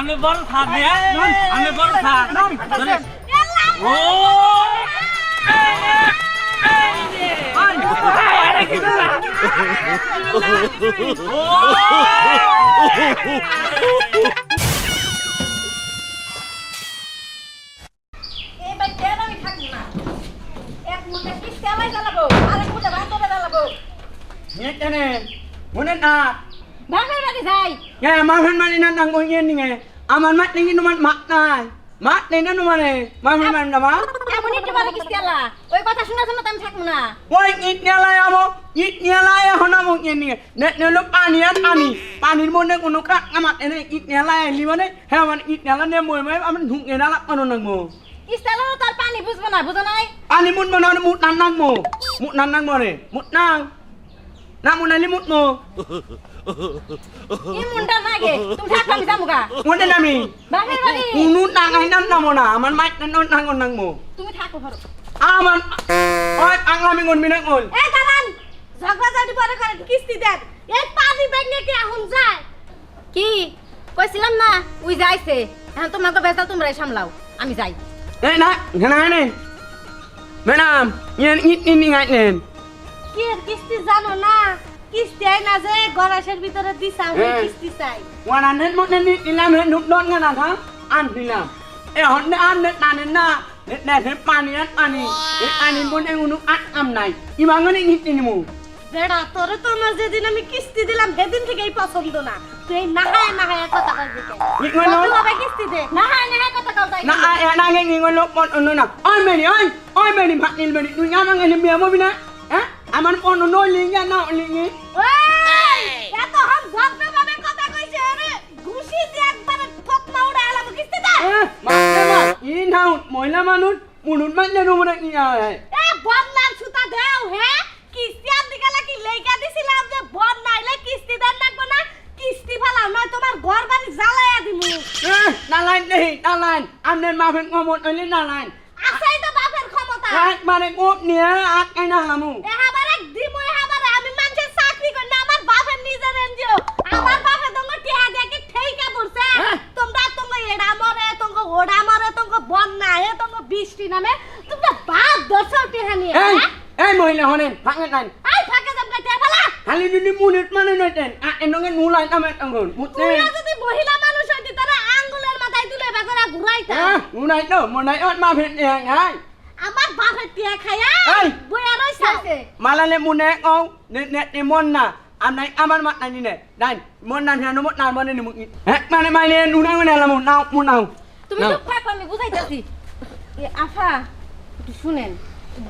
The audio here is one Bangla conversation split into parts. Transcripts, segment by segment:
আমি বড় থাক আমি বড় থাক ও এবার কেন না. বাপের বাড়ি যাই mani na nang kuyen mat ni numan mat na. Mat ni na numan eh. Mahan man na ba? এমন একটু বলে কিস তেলা ওই কথা জন্য তো আমি থাকব না Woi, it ni ala ya mo. It ni ala ya hona mo yen ni nge. Ne ne lo pani ya pani. Pani mo ne kuno ka amat ne it ni ala ya li mo ne. He man it ni ala ne mo me aman thuk ni na la kono nang mo. কিস তেলারও তার পানি বুঝব না বুঝো নাই na mut nan nang mo. Mut nan nang mo ne. Mut nang. Na mo mo. nang ay na. Aman mat nang nang mo. Aman. Ang ngon ঝগড়া পরে কিস্তি দেন এই পানি কি এখন যায় কি কইছিলাম না উই যাইছে এখন তোমাকে বেচাল তোমরাই সামলাও আমি যাই Eh, nen. কি কিস্তি জানো না কিস্তি আই না যে গরাসের ভিতরে দিছা হ্যাঁ। কিস্তি চাই. Eh, ne an net na nen na. Net net hen pani an pani. Eh, anin bon en unu at am nai. Imangan ni it ini mu. বেড়া তোরে তো আমার যেদিন আমি কিস্তি দিলাম সেদিন থেকেই পছন্দ না তুই নাহায় নাহায় কথা কইবি কেন ngono. কতভাবে কিস্তি দে নাহায় নাহায় কথা তাই. Tu nyama ngai biya mo আমার কোন নলি না নলি। এত হাম ভক্ত ভাবে কথা কইছে রে ঘুষি দি একবার ফতমা উড়া আলাম কিস্তে দা। ই নাও মহিলা মানুষ মুনুন মানলে নমরা কি আ এ বদলার সুতা দেও হে? কিস্তি আর দিকালা কি লেইকা দিছিলাম যে বদ নাইলে কিস্তি দেন লাগবো না? কিস্তি ভালা নয় তোমার ঘর বাড়ি জ্বালাইয়া দিমু। নালাইন নেই নালাইন। আমনের মাফেন কমন হইলে নালাইন। আসাই তো বাপের ক্ষমতা। মানে ওপ নিয়ে আটকাই না হামু। Moi la honen, pangat lain. আই ফাঁকে যাম টিহা ফেলা Kali ni munut mane no ten. Ah, enongen mulai amet angon. Mut তুই ne. যদি মহিলা মানুষ হইতি তারা আঙ্গুলের মাথায় তুলে Bekra ঘুরাইতা Ah, mulai no, mulai at ma phen eh ngai. আমার বাপের টিয়া খাইয়া এই! বইয়া রইছে net net ni mon na. Am nai aman mat nai ni ne. Dan, mon nan han mot nan mon ni muk. Eh, mane mane nunang ne lamu nau mun nau. তুমি চুপ থাকো আমি বুঝাইতেছি এ আফা একটু শুনেন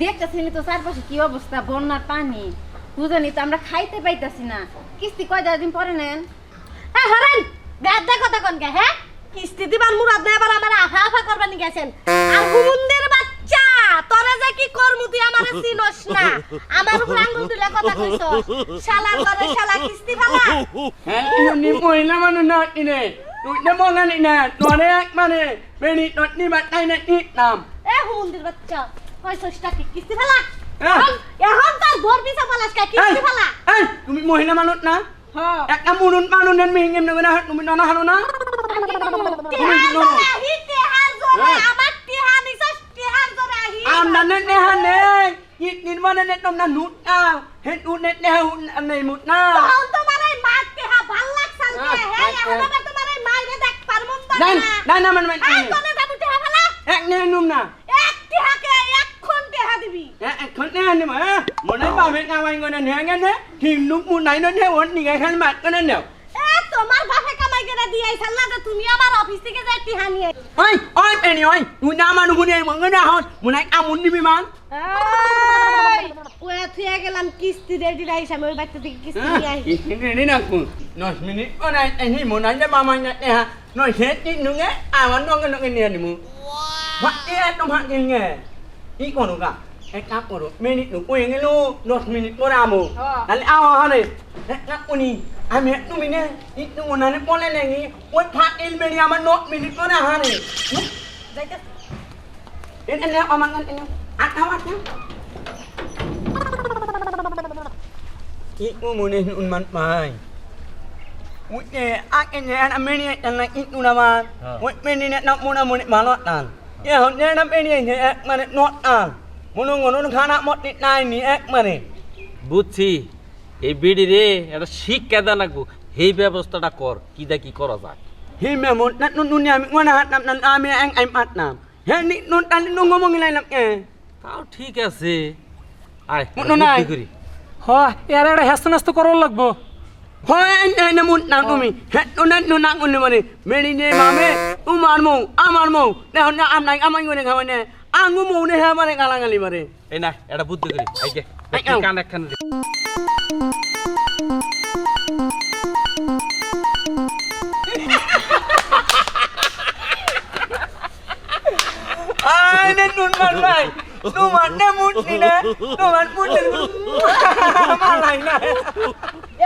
দেখতেছেন তো চারপাশে কি অবস্থা বন্যার পানি। বুঝেনি তো আমরা খাইতে পাইতাছি না। কিস্তি কয় দিন পরে নেন? হ্যাঁ হরেন কথা হ্যাঁ? কিস্তি দিবার মুরাদ না এবার আমার আফা আফা করবানি গেছেন আর হুমুন্দের বাচ্চা তোরা যে কি করমু তুই আমারে চিনস না? আমার উপর আঙ্গুল তুলে কথা কইছ শালার ঘরে শালা কিস্তি ফালা। mane. Beni not ni mat nai ne ni nam. এ হুমুন্দির বাচ্চা। কিস্তি ফালা। এখন এখন তার পিছা ফালাস কা? কিস্তি ফালা? eh, তুমি মহিলা মানুষ না? একটা মুনুন মানুন নেন মিহিম নেবে না তুমি ননা হানো না? টিহার জোরে আহি টিহার জোরে হ্যাঁ। আমার টিহা নিছস টিহার জোরে আহি আম না। নেন নে হান নে ইট নিন মানে নেট না। না উট নেট নে আম nei মুট না তোমার এই মার টিহা ভালো হ্যাঁ হ্যাঁ, এখন। আবার তোমার এই মাইরে দেখ পারমুন না নাই নাই না যাব টিহা ফালা? এক নে নুম না এক টিহাকে এখন টিহা এখন নে হান মা মনে পাবে না ওয়াই গনে নে গনে নে হিম নুক মু নাই নে ওন নি গাই খান মাত গনে নে এ তোমার বাপে কামাই করে দিয়াই সাল্লা তো তুমি আমার অফিস থেকে যাই টিহা নিয়ে ওই ওই পেনি ওই তুই না মানু গুনে মঙ্গ না হন মুনাই আমুন দিবি মান এই ওয়া থুয়া গেলাম কিস্তি রেডি রাইছ আমি ওই থেকে কিস্তি নিয়ে আই minit oh nai ini mau nanya mama nya eh ha. No set ni nunge awan no ngene ngene ni mu wa eh no ha eh eh il me ni ama no minit mo ra ha ni যাইতে en en le aman ngan en at awat na i mo mo ni un man mai Wih, eh, akhirnya anak meni yang nak itu nama. Ha. Wih, meni nak mau nama ni malu tan. Ya, hanya nak meni yang eh mana not tan. Khana mot ni nai ni eh mana. বুঝছি এই বিড়ি রে একটা শিক্ষা দেন লাগবো এই ব্যবস্থাটা কর কি দা কি করা nun ni ami ngona hat nam nan ami ang ai mat nam. He ni nun tan ni ngomong ni lain lam eh. তাও ঠিক আছে আয় মনে একটা নাই। করি হয় এর একটা হেস্ত নেস্ত করার লাগবো Hoi anh ai na mun nang umi. He nun ne ha mane kalang ali mare. এই না এটা বুদ্ধি করি আইকে। কান একখান.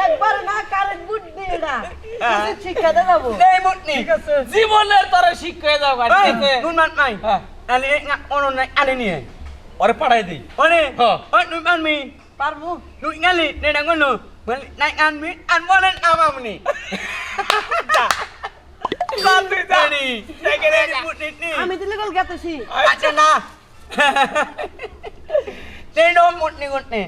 একবার না কারেন্ট বুট না শিক্ষা দেবো. জীবনের তোরা শিক্ষা দাও গাড়ি Ai nun man ono nai ane ni. ওরে পাঠাই দিই mi. পারব Nu ngali ne nang ngono. Balik naik an mi an bolan amam ni. Satu tadi. Saya kena nyebut ni ni. আমি দিলে গল গেতেছি ni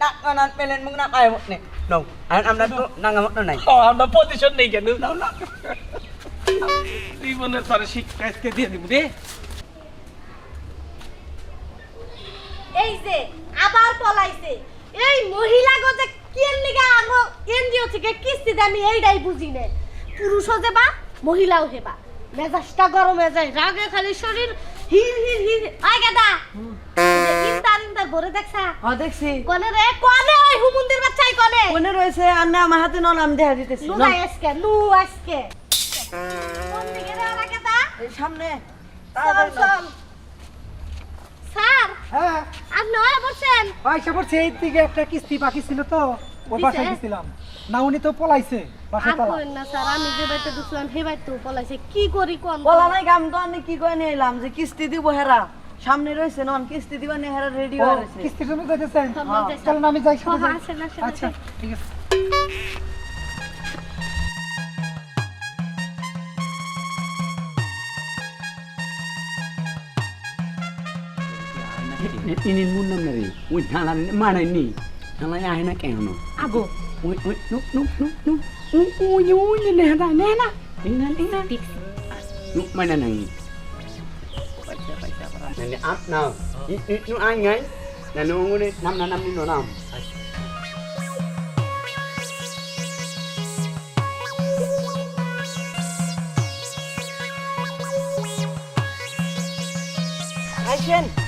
tak kanan pelen mung nak ai mut ni. No. An am na tu nang ngamuk no nai. ও, আমরা প্রতিশোধ নেই কেন জীবনের তোরা শিক্ষা আজকে দিয়ে দিব রে এই যে আবার পলাইছে। এই মহিলা গো যে কেন লিগা আগো এনজিও থেকে কিস্তি দেয় আমি এইটাই বুঝি না। পুরুষও যেবা মহিলাও হেবা। মেজাজটা গরম হয়ে যায় রাগে খালি শরীর হির হির হির আয় গাদা। ইন্টার ইন্টার ভরে দেখছা? হ দেখছি। কনে রে কনে ওই হুমুন্দির বাচ্চাই কনে? মনে রয়েছে আর না আমার হাতে নন আমি দেখা দিতেছি। লু আজকে লু আজকে। কোন দিকে রে ওরা গাদা এই সামনে। চল চল। স্যার হ্যাঁ। আপনি বলছেন পয়সা পড়ছে এই দিকে একটা কিস্তি বাকি ছিল তো ওই বাসায় গেছিলাম। না উনি তো পলাইছে বাসায় তালা। কইন না স্যার আমি যে বাড়িতে ঢুকলাম সেই বাড়িতে পলাইছে। কি করি কোন? নাই গাম তো আমি কি যে কিস্তি দিব হেরা। সামনে রয়েছে নন কিস্তি দিবা নিয়ে হেরা রেডি হয়ে রয়েছে। কিস্তির জন্য যাইতেছেন? হ্যাঁ, আমি যাই, হ্যাঁ, আচ্ছা ঠিক আছে। inin mun nam nari win halan mana ni halan ya hina kayo no ago win win no no no no u u un ni nena nena inan inan no mana nang nani up now nu ai ngai nanu ngune nam nam ni no nam Hãy subscribe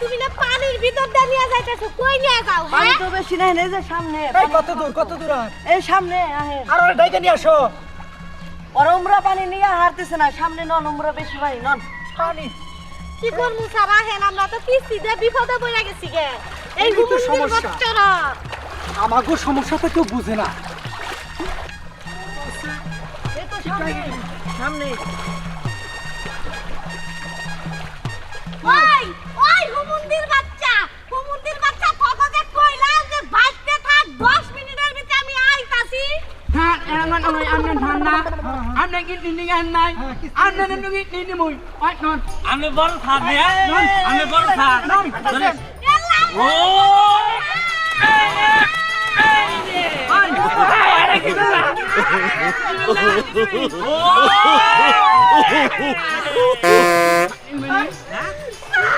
তুমি না পানির ভিতর দাঁড়িয়ে যাইতেছো কই নিয়ে যাও পানি হ্যাঁ? তো বেশি নাই এই যে সামনে এই কত দূর কত দূর আর এই সামনে আহেন আর ওরা ডাইকে নিয়ে আসো। উমরা পানি নিয়ে হারতেছে না সামনে নন উমরা বেশি পানি নন। পানি। কি করমু সারা হেন আমরা তো কিস্তি দিয়ে বিপদে পড়ে গেছি গে। এই তো সমস্যা। আমাগো সমস্যা তো কেউ বুঝে না। এই তো সামনে। সামনে। ওই ওই হুমুন্দির বাচ্চা হুমুন্দির বাচ্চা কত যে কইলা যে বাইতে থাক 10 মিনিটের ভিতরে আমি আইতাছি। Ha, angan oi amnen hanna. Amnen git ni ngan nai. Amnen nu git ni ni mui. Oi বড় থাক রে আমি বড় থাক চলে। ও! In